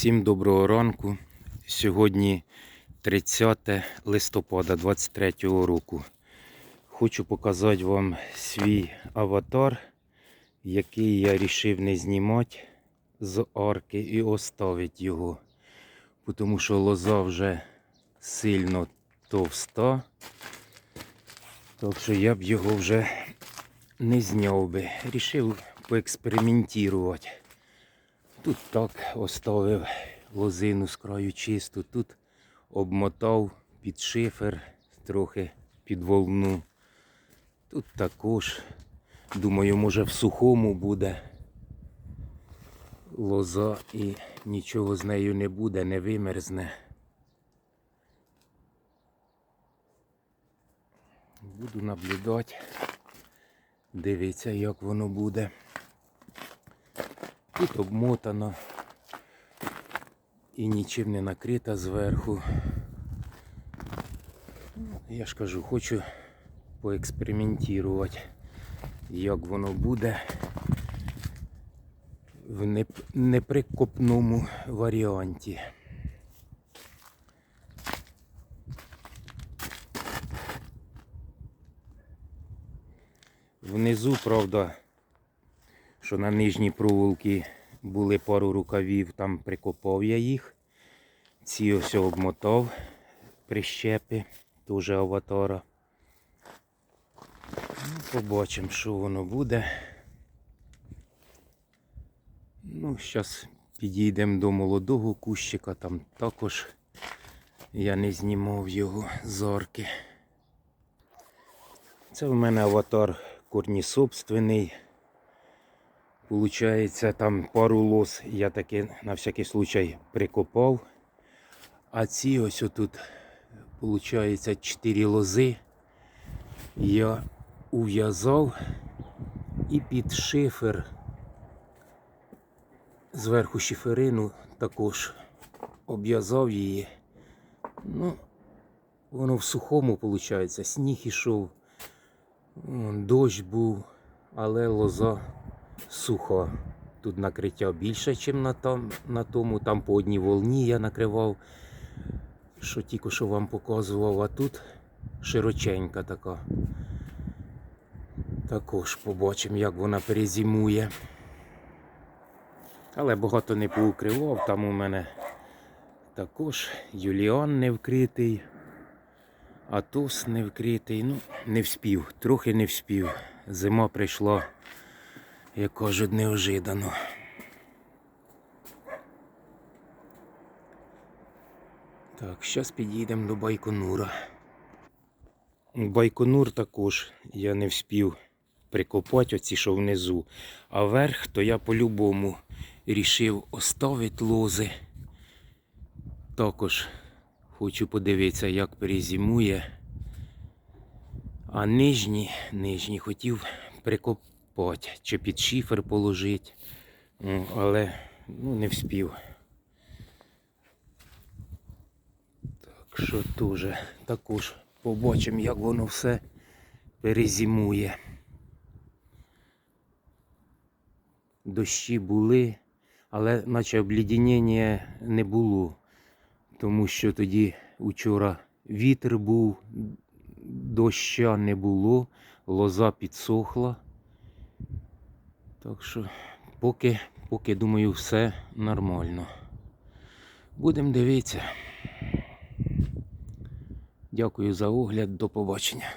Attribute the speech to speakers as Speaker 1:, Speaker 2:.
Speaker 1: Всім доброго ранку. Сьогодні 30 листопада 23 року. Хочу показати вам свій аватар, який я вирішив не знімати з арки і оставити його. Тому що лоза вже сильно товста. Так що я б його вже не зняв би. Рішив поекспериментувати. Тут так оставив лозину з краю чисту, тут обмотав під шифер, трохи під волну. Тут також, думаю, може в сухому буде лоза і нічого з нею не буде, не вимерзне. Буду наблюдати, дивитися, як воно буде. Тут обмотано і нічим не накрита зверху. Я ж кажу, хочу поекспериментувати, як воно буде в неприкопному варіанті. Внизу, правда, що на нижній проволокі були пару рукавів, там прикопав я їх. Ці ось обмотав прищепи, теж аватара. Ну, побачимо, що воно буде. Ну, зараз підійдемо до молодого кущика, там також я не знімав його з арки. Це в мене аватар корнісобственний. Получається, там пару лос я таки на всякий случай прикопав. А ці ось отут, получається, 4 лози я ув'язав і під шифер зверху шиферину також обв'язав її. Ну, воно в сухому, виходить, сніг ішов, дощ був, але лоза суха. Тут накриття більше, ніж на, там, на тому. Там по одній волні я накривав, що тільки що вам показував, а тут широченька така. Також побачимо, як вона перезимує. Але багато не поукривав. Там у мене також Юліан не вкритий, Атос не вкритий. Ну, не вспів, трохи не вспів. Зима прийшла як кажуть, неожиданно. Так, зараз підійдемо до Байконура. Байконур також я не вспів прикопати оці, що внизу. А верх, то я по-любому рішив оставити лози. Також хочу подивитися, як перезимує. А нижні, нижні хотів прикопати чи під шифер положити. Ну, Але ну, не вспів. Так що теж також побачимо, як воно все перезимує. Дощі були, але наче облідінення не було, тому що тоді вчора вітер був, доща не було, лоза підсохла. Так що поки, поки думаю, все нормально. Будемо дивитися. Дякую за огляд, до побачення.